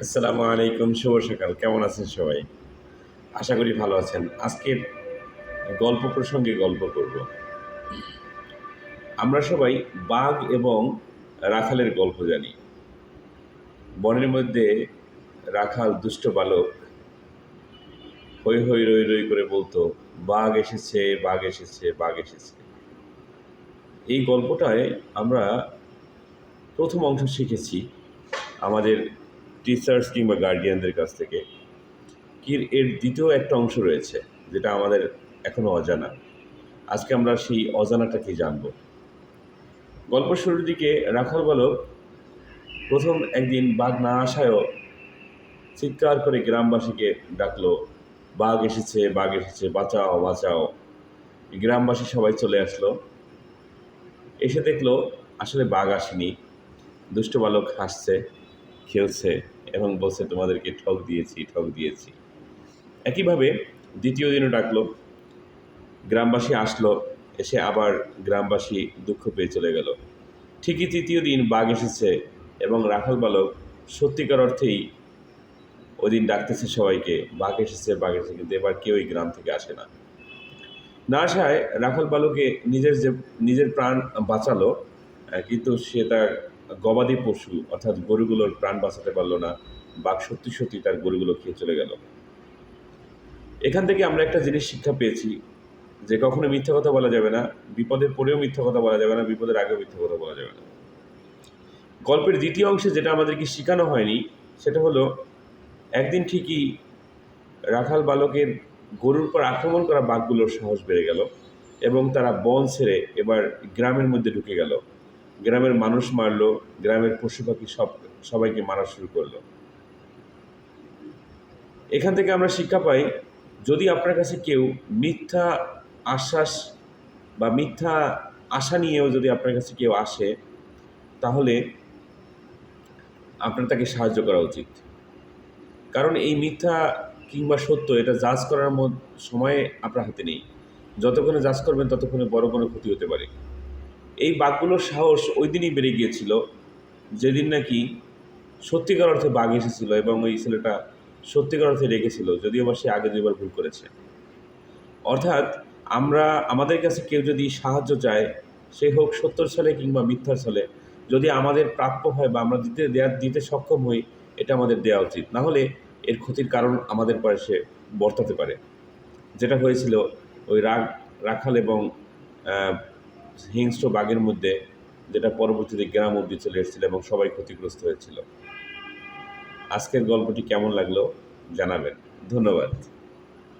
আসসালামু আলাইকুম, শুভ সকাল। কেমন আছেন সবাই? আশা করি ভালো আছেন। আজকের গল্প প্রসঙ্গে গল্প করব। আমরা সবাই বাঘ এবং রাখালের গল্প জানি। বনের মধ্যে রাখাল দুষ্ট বালক হই হই রই রই করে বলতো, বাঘ এসেছে বাঘ এসেছে বাঘ এসেছে। এই গল্পটায় আমরা প্রথম অংশ শিখেছি আমাদের টিচার্স কিংবা গার্ডিয়ানদের কাছ থেকে, কি এর দ্বিতীয় একটা অংশ রয়েছে, যেটা আমাদের এখনও অজানা। আজকে আমরা সেই অজানাটাকে জানব? গল্প শুরুর দিকে রাখাল বালক প্রথম একদিন বাঘ না আসায়ও চিৎকার করে গ্রামবাসীকে ডাকলো, বাঘ এসেছে বাঘ এসেছে, বাঁচাও বাঁচাও। গ্রামবাসী সবাই চলে আসলো। এসে দেখল আসলে বাঘ আসেনি। দুষ্ট বালক হাসছে। খেলছে এবং বলছে, তোমাদেরকে ঠক দিয়েছি ঠক দিয়েছি। একইভাবে দ্বিতীয় দিনও ডাকলো। গ্রামবাসী আসলো, এসে আবার গ্রামবাসী দুঃখ পেয়ে চলে গেল। ঠিকই তৃতীয় দিন বাঘ এসেছে এবং রাখাল বালক সত্যিকার অর্থেই ওই দিন ডাকতেছে সবাইকে, বাঘ এসেছে বাঘ এসেছে। কিন্তু এবার কেউই গ্রাম থেকে আসে না। না আসায় রাখাল বালকে নিজের যে, নিজের প্রাণ বাঁচালো, কিন্তু সে তার গবাদি পশু, অর্থাৎ গরুগুলোর প্রাণ বাঁচাতে পারল না, বাঘ সত্যি সত্যি তার গরুগুলো খেয়ে চলে গেল। এখান থেকে আমরা একটা জিনিস শিক্ষা পেয়েছি যে কখনো মিথ্যা কথা বলা যাবে না বিপদের পরেও মিথ্যা কথা বলা যাবে না, বিপদের আগেও মিথ্যা কথা বলা যাবে না। গল্পের দ্বিতীয় অংশে যেটা আমাদেরকে শেখানো হয়নি, সেটা হলো একদিন ঠিকই রাখাল বালকের গরুর পর আক্রমণ করা বাঘগুলোর সাহস বেড়ে গেল এবং তারা বন ছেড়ে এবার গ্রামের মধ্যে ঢুকে গেল। গ্রামের মানুষ মারলো, গ্রামের পশু পাখি সব, সবাইকে মারা শুরু করল। এখান থেকে আমরা শিক্ষা পাই, যদি আপনার কাছে কেউ মিথ্যা আশ্বাস বা মিথ্যা আশা নিয়েও যদি আপনার কাছে কেউ আসে, তাহলে আপনার তাকে সাহায্য করা উচিত। কারণ এই মিথ্যা কিংবা সত্য, এটা জাজ করার সময় আপনার হাতে নেই। যতক্ষণে জাজ করবেন, ততক্ষণে বড় কোনো ক্ষতি হতে পারে। এই বাঘগুলোর সাহস ওই দিনই বেড়ে গিয়েছিল, যেদিন নাকি সত্যিকার অর্থে বাঘ এসেছিল এবং ওই ছেলেটা সত্যিকার অর্থে রেগেছিল যদিও বা সে আগে দুইবার ভুল করেছে। অর্থাৎ আমরা, আমাদের কাছে কেউ যদি সাহায্য চায়, সে হোক সত্তর সালে কিংবা মিথ্যার সালে, যদি আমাদের প্রাপ্য হয় বা আমরা দিতে দেওয়া দিতে সক্ষম হই, এটা আমাদের দেওয়া উচিত। না হলে এর ক্ষতির কারণ আমাদের সে বর্তাতে পারে। যেটা হয়েছিল ওই রাগ রাখাল এবং হিংস্র বাঘের মধ্যে যেটা পরবর্তীতে গ্রাম অব্দি চলে এসেছিল এবং সবাই ক্ষতিগ্রস্ত হয়েছিল। আজকের গল্পটি কেমন লাগল জানাবেন। ধন্যবাদ।